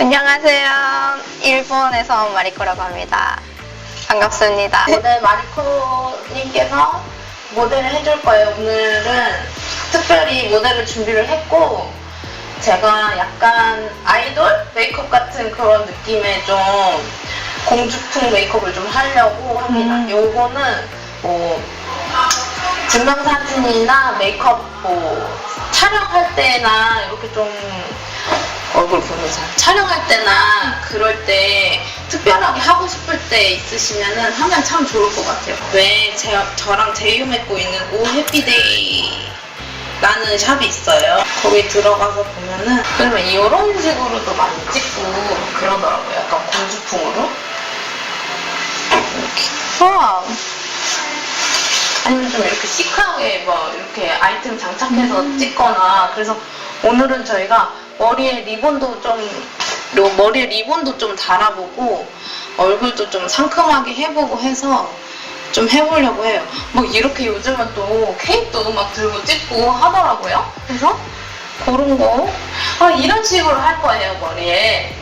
안녕하세요. 일본에서 온 마리코라고 합니다. 반갑습니다. 모델 마리코님께서 모델을 해줄 거예요. 오늘은 특별히 모델을 준비를 했고 제가 약간 아이돌 메이크업 같은 그런 느낌의 좀 공주풍 메이크업을 좀 하려고 합니다. 음. 요거는 뭐 증명사진이나 메이크업 뭐 촬영할 때나 이렇게 좀 얼굴 보면서 촬영할 때나 그럴 때 특별하게 하고 싶을 때 있으시면은 하면 참 좋을 것 같아요. 왜 제, 저랑 제휴 맺고 있는 오 해피데이 라는 샵이 있어요. 거기 들어가서 보면은 그러면 이런 식으로도 많이 찍고 그러더라고요. 약간 공주풍으로. 이렇게. 우와, 아니면 좀 이렇게 시크하게 뭐 이렇게 아이템 장착해서 찍거나 그래서 오늘은 저희가 머리에 리본도 좀요 머리에 리본도 좀 달아보고 얼굴도 좀 상큼하게 해보고 해서 좀 해보려고 해요. 뭐 이렇게 요즘은 또 케이크도 막 들고 찍고 하더라고요. 그래서 그런 거 아, 이런 식으로 할 거예요 머리에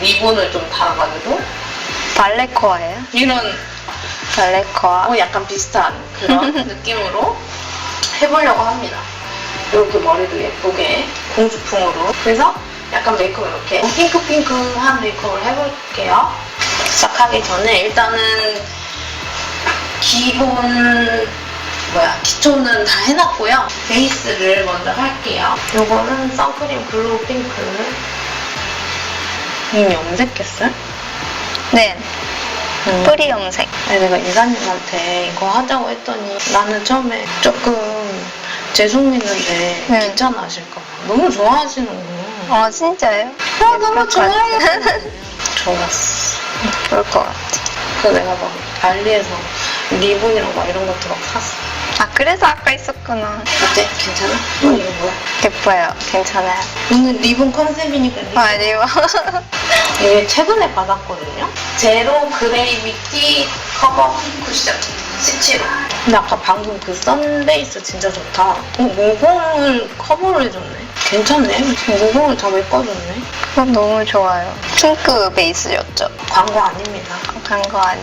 리본을 좀 달아가지고 발레코아예요? 이런 발레코아. 어, 약간 비슷한 그런 느낌으로 해보려고 합니다. 이렇게 머리도 예쁘게 공주풍으로. 그래서 약간 메이크업 이렇게 핑크핑크한 메이크업을 해볼게요. 시작하기 전에 일단은 기본 뭐야 기초는 다 해놨고요. 베이스를 먼저 할게요. 요거는 선크림 블루 핑크. 이미 염색했어요? 네, 음. 뿌리 염색. 내가 이사님한테 이거 하자고 했더니 나는 처음에 조금 죄송했는데 네. 괜찮아하실까 봐. 너무 좋아하시는 거예요. 아 진짜요? 아 너무 좋아요. 좋았어. 그럴 것 같아. 그래서 내가 막 알리에서 리본이랑 막 이런 것도 막 샀어. 아 그래서 아까 있었구나. 어때? 괜찮아? 응. 이거 뭐야? 예뻐요. 괜찮아요. 오늘 리본 컨셉이니까 리본. 아 리본. 이게 최근에 받았거든요. 제로 그레이 미끼 커버 쿠션 17호. 근데 아까 방금 그 썬베이스 진짜 좋다. 어, 모공을 커버를 해줬네. 괜찮네. 모공을 다 메꿔줬네. 그건 너무 좋아요. 핑크 베이스였죠. 광고 아닙니다. 광고 아닌.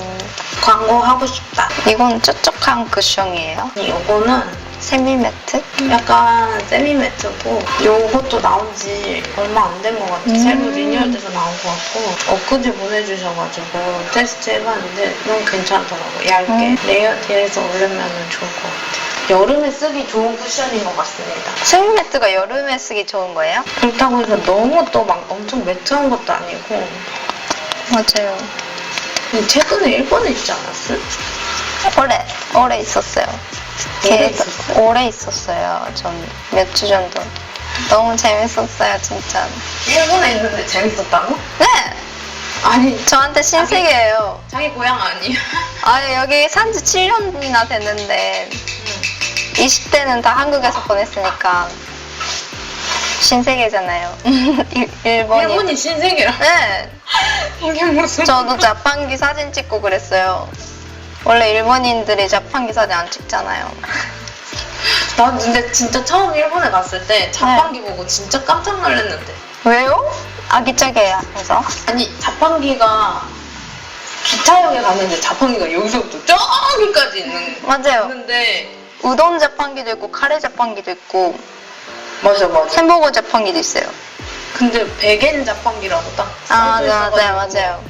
광고하고 싶다. 이건 뾰족한 쿠션이에요. 이거는 세미 매트? 약간 세미 매트고 요것도 나온 지 얼마 안 된 것 같아. 음. 새로 리뉴얼돼서 나온 것 같고 엊그제 보내주셔가지고 테스트 해봤는데 너무 괜찮더라고. 얇게 음. 레이어드해서 올리면 좋을 것 같아요. 여름에 쓰기 좋은 쿠션인 것 같습니다. 세미 매트가 여름에 쓰기 좋은 거예요? 그렇다고 해서 너무 또 막 엄청 매트한 것도 아니고 맞아요. 근데 최근에 일본에 있지 않았어? 오래, 오래 있었어요. 있었어요? 오래 있었어요. 전 몇 주 정도. 너무 재밌었어요, 진짜. 일본에 있는데 재밌었다고? 네! 아니 저한테 신세계예요. 자기 고향 아니야? 아, 여기 산지 7년이나 됐는데, 20대는 다 한국에서 보냈으니까, 신세계잖아요. 일- 일본이. 일본이 신세계라. 네! 이게 무슨? 저도 자판기 사진 찍고 그랬어요. 원래 일본인들이 자판 기 사진 안 찍잖아요. 난 근데 진짜 처음 일본에 갔을 때 자판기 보고 진짜 깜짝 놀랐는데. 왜요? 아기자기야, 그래서. 아니 자판기가 기차역에 갔는데 자판기가 여기서부터 저기까지 있는 맞아요. 있는데 우동 자판기도 있고, 카레 자판기도 있고, 맞아 맞아. 햄버거 자판기도 있어요. 근데 백엔 자판기라고 딱 아, 써져 네, 맞아요, 있어가지고 맞아요.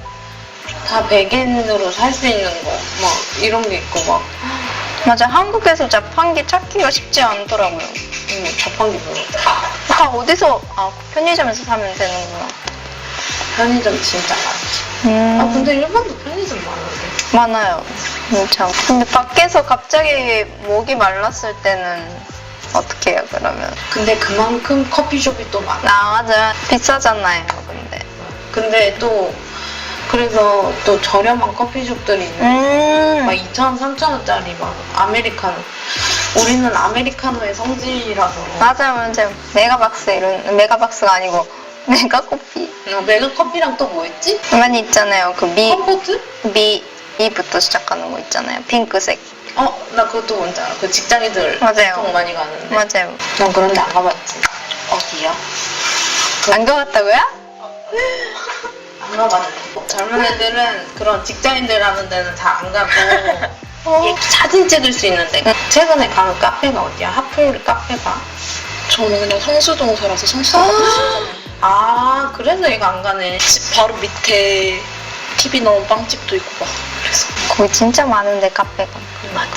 다 백엔으로 살 수 있는 거 막 이런 게 있고 막 맞아, 한국에서 자판기 찾기가 쉽지 않더라고요. 음, 자판기 별로. 다 어디서, 아, 편의점에서 사면 되는구나. 편의점 진짜 많지. 음, 아 근데 일본도 편의점 많은데. 많아요. 진짜. 근데 밖에서 갑자기 목이 말랐을 때는 어떻게 해요, 그러면? 근데 그만큼 커피숍이 또 많아. 아, 맞아요. 비싸잖아요, 근데. 근데 또 그래서 또 저렴한 커피숍들이 있는 음, 막 2,000원, 3,000원짜리 막 아메리카노. 우리는 아메리카노의 성지라서 맞아요, 맞아요. 메가박스 이런, 메가박스가 아니고, 메가 커피. 어, 메가 커피랑 또 뭐 있지? 많이 있잖아요. 그 미, 컴포트? 미, 미부터 시작하는 거 있잖아요. 핑크색. 어, 나 그것도 뭔지 알아. 그 직장인들 맞아요. 보통 많이 가는데. 맞아요. 난 그런데 안 가봤지. 어디야? 안 가봤다고요? 어, 안 가봤네. 젊은 애들은 그런 직장인들 하는 데는 잘 안 가고 얘 사진 찍을 수 있는데 최근에 가는 카페가 어디야? 하플 카페가? 저는 그냥 성수동 살아서 성수동 가고 아 그래서 얘가 안 가네. 집 바로 밑에 TV 나온 빵집도 있고 막 그래서 거기 진짜 많은데 카페가. 맞아요.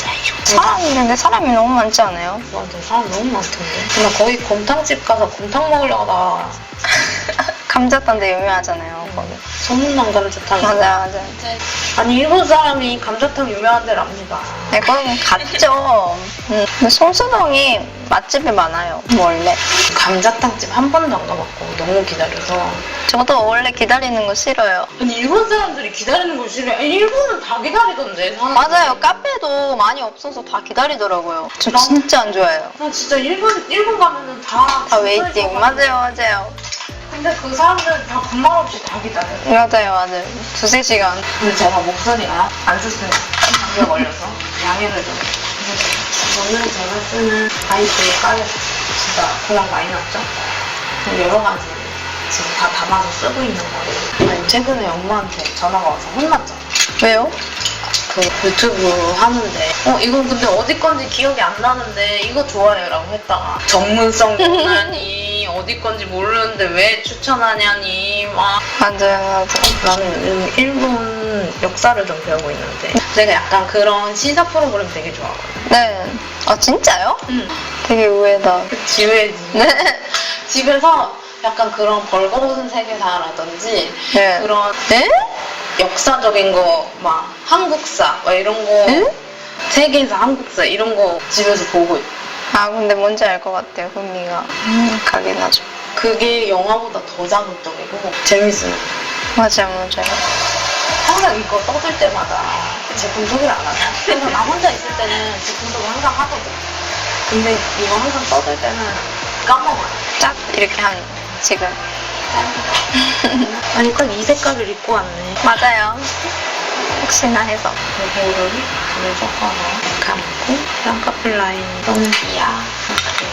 사람이 근데 사람이 너무 많지 않아요? 완전 사람 너무 많던데. 나 거기 곰탕집 가서 곰탕 먹으려다가 감자탕도 유명하잖아요. 거기. 소문난 감자탕. 맞아요, 맞아요. 아니 일본 사람이 감자탕 유명한 데를 압니다. 네, 거기 갔죠. 음, 근데 송수동이 맛집이 많아요. 원래. 감자탕집 한 번도 안 가봤고 너무 기다려서. 저도 원래 기다리는 거 싫어요. 아니 일본 사람들이 기다리는 걸 싫어해. 아니, 일본은 다 기다리던데. 사람들이. 맞아요. 카페도 많이 없어서 다 기다리더라고요. 저 나- 진짜 안 좋아해요. 나 진짜 일본 일본 가면은 다. 다줄 웨이팅. 맞아요, 맞아요. 근데 그 사람들은 다 군말 없이 다 기다려. 맞아요, 맞아요. 두세 시간. 근데 제가 목소리가 안 좋으면 감기에 걸려서 양해를 좀 해주세요. 오늘 제가 쓰는 아이스의 까레 진짜 그냥 많이 났죠? 여러 가지 지금 다 담아서 쓰고 있는 거예요. 아니, 최근에 엄마한테 전화가 와서 혼났잖아. 왜요? 그 유튜브 하는데 어 이건 근데 어디 건지 기억이 안 나는데 이거 좋아요라고 했다가 전문성 없나니 어디 건지 모르는데 왜 추천하냐니 막 맞아요, 맞아요. 나는 일본 역사를 좀 배우고 있는데 내가 약간 그런 시사 프로그램 되게 좋아하거든. 네. 아, 진짜요? 응. 되게 의외다. 지회지. 네. 집에서 약간 그런 벌거벗은 세계사라든지 네. 그런 네? 역사적인 거 막 한국사 막 이런 거 응? 세계사 한국사 이런 거 집에서 보고 있고 아, 근데 뭔지 알 것 같아요, 흥미가. 음, 가긴 하죠. 그게 영화보다 더 자극적이고 재밌어요. 맞아요, 맞아요. 항상 이거 떠들 때마다 제품 소개를 안 하냐? 그래서 나 혼자 있을 때는 제품 소개 항상 하거든. 근데 이거 항상 떠들 때는 까먹어요. 짝! 이렇게 한, 지금. 아니 딱 이 색깔을 입고 왔네. 맞아요. 혹시나 해서. 요거를 물을 섞어서 감고 쌍꺼풀 라인 또는 비야 이렇게.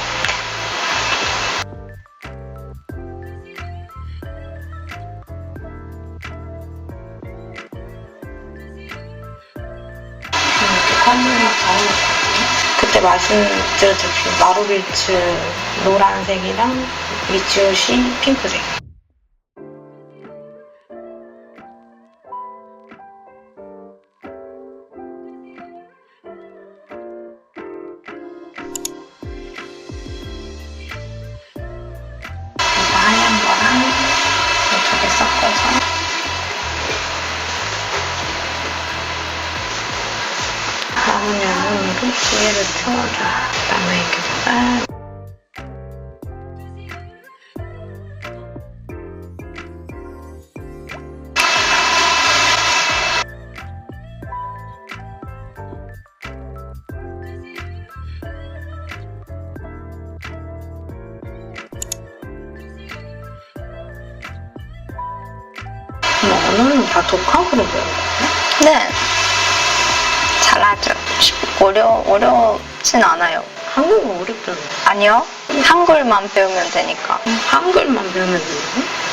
이렇게 컬러를 잡아놓거든요. 그때 말씀드렸던 마루빌츠 노란색이랑 미치오시 핑크색. 독학으로 거야? 네. 잘하죠. 어려, 어렵진 않아요. 한국어 어렵잖아. 아니요. 한글만 배우면 되니까. 한글만 배우면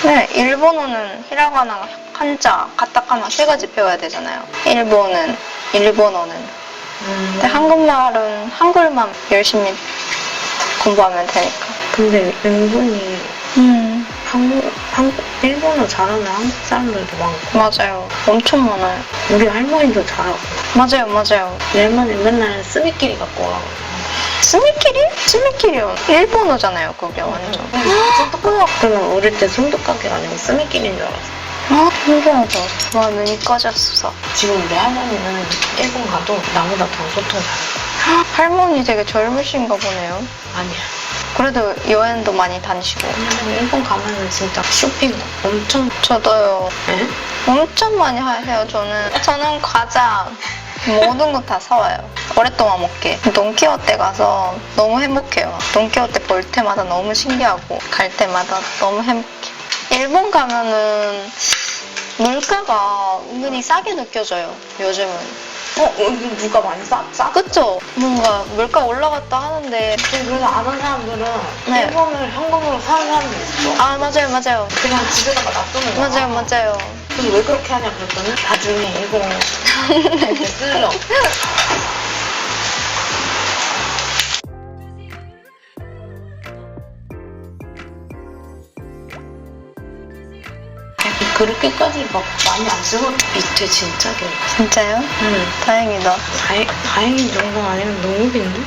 되는 네, 일본어는 히라가나, 한자, 가타카나 세 가지 배워야 되잖아요. 일본은, 일본어는. 음, 근데 한국말은 한글만 열심히 공부하면 되니까. 근데 은근히 음, 한국, 한국, 일본어 잘하는 한국 사람들도 많고, 맞아요. 엄청 많아요. 우리 할머니도 잘하고, 맞아요, 맞아요. 우리 할머니 맨날 스미끼리 갖고 오라고. 스미키리? 스미키리요. 일본어잖아요, 그게 완전. 손톱깎이. 그러면 어릴 때 손톱깎이가 아니고 스미끼리인 줄 알았어. 아, 신기하다. 와, 눈이 꺼졌어. 지금 우리 할머니는 일본 가도 나보다 더 소통 잘해. 할머니 되게 젊으신가 보네요. 아니야. 그래도 여행도 많이 다니시고. 일본 가면은 진짜 쇼핑 엄청 저도요. 해. 엄청 많이 하- 해요, 저는. 저는 과자, 모든 거 다 사와요. 오랫동안 먹게. 돈키호테 가서 너무 행복해요. 돈키호테 볼 때마다 너무 신기하고, 갈 때마다 너무 행복해. 일본 가면은 물가가 은근히 싸게 느껴져요, 요즘은. 어, 이거 누가 많이 싸, 싸? 그쵸? 뭔가 물가 올라갔다 하는데 그래서 아는 사람들은 네. 일본을 현금으로 사는 사람도 있어. 아 맞아요 맞아요 그냥 집에다가 놔두는 거야. 맞아요 맞아요 그래서 왜 그렇게 하냐 그랬더니 나중에 이거 이렇게 쓰려고. 그렇게까지 막 많이 안 쓰고 밑에 진짜 게 진짜요? 응. 다행이다 다행, 다행인 정도 아니면 너무 긴데?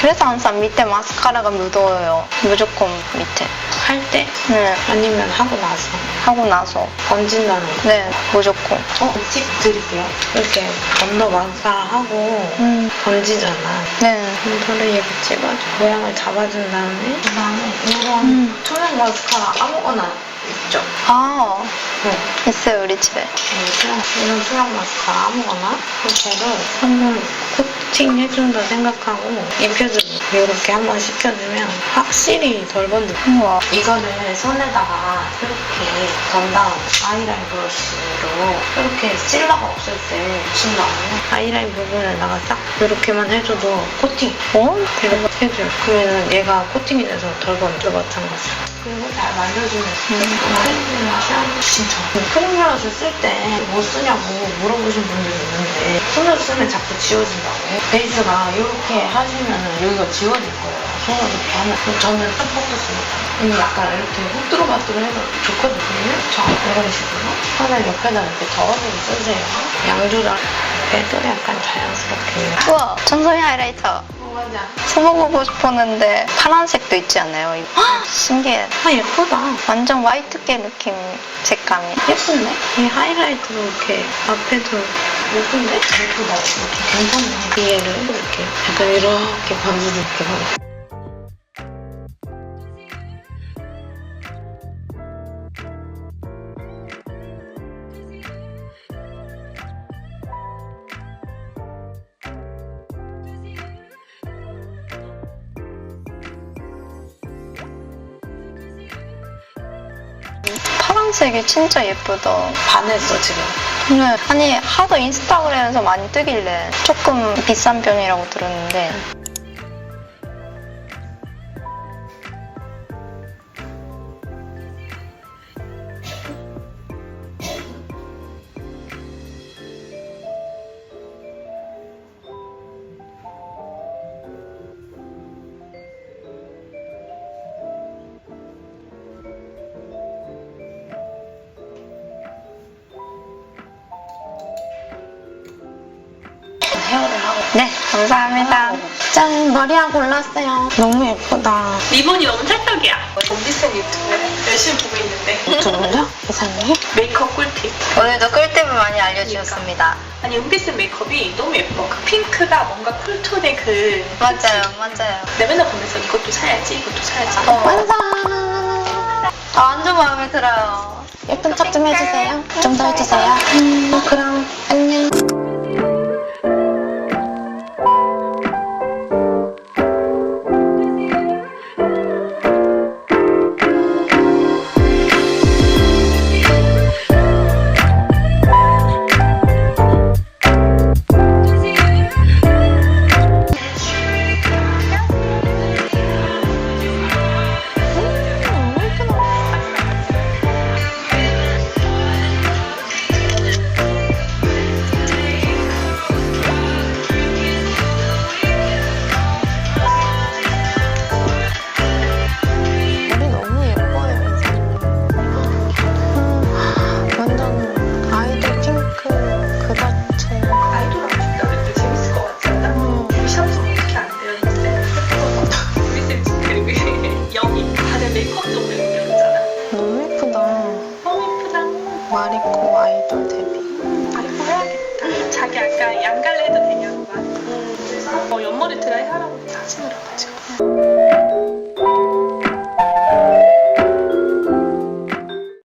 그래서 항상 밑에 마스카라가 묻어요 무조건 밑에 할 때? 네 아니면 하고 나서 하고 나서 번진다는 거. 네 무조건 어, 팁 드릴게요. 이렇게 언더 마스카라 하고 음. 번지잖아. 네 콘터를 이렇게 찍어줘. 모양을 잡아준 다음에 그 다음에 이런 음. 투명 마스카라 아무거나 있죠? 아 네. 있어요 우리 집에 이런 이런 투명 마스카라 아무거나 이렇게를 한번 코팅 해준다 생각하고 입혀주고 이렇게 한번 식혀주면 확실히 덜 번져. 우와 이거를 손에다가 이렇게 던 다음 아이라인 브러쉬로 이렇게 실러가 없을 때 묻힌 다음에 아이라인 부분에다가 딱 이렇게만 해줘도 코팅 어? 이렇게 해줘요. 그러면 얘가 코팅이 돼서 덜 번져 마찬가지로. 그리고 잘 말려주면 음. 크림 블러쉬 진짜 크림 블러쉬 쓸 때 뭐 쓰냐고 물어보신 분들이 있는데 손으로 쓰면 자꾸 지워진다고. 베이스가 이렇게 하시면 여기가 지워질 거예요. 손으로 이렇게 하면. 저는 딱 이게 약간 이렇게 후뚜루마뚜루 해서 좋거든요. 자 이런 식으로. 손을 옆에다 이렇게 덜어주고 쓰세요. 양 조절. 배도 약간 자연스럽게. 우와 전소미 하이라이터. 어 맞아 써보고 싶었는데 파란색도 있지 않나요? 이거? 헉, 신기해 아 예쁘다 완전 화이트계 느낌 색감이 예쁜데? 이 하이라이트로 이렇게 앞에도 예쁜데? 예쁘다. 이렇게 괜찮네. 뒤에를 이렇게 약간 이렇게 반지줄게 하 파란색이 진짜 예쁘다 반했어 지금. 네. 아니 하도 인스타그램에서 많이 뜨길래 조금 비싼 편이라고 들었는데 감사합니다 짠 머리하고 골랐어요. 너무 예쁘다. 리본이 너무 찰떡이야. 정비쌤 유튜브 열심히 보고 있는데 누구죠? 이사님? 메이크업 꿀팁. 오늘도 꿀팁을 많이 알려주셨습니다 아니 은비쌤 메이크업이 너무 예뻐. 그 핑크가 뭔가 쿨톤의 그 맞아요 맞아요 내가 맨날 보면서 이것도 사야지 이것도 사야지. 어. 완성! 아, 완전 마음에 들어요 예쁜 척 좀 해주세요. 좀 더 해주세요. 음, 그럼 안녕.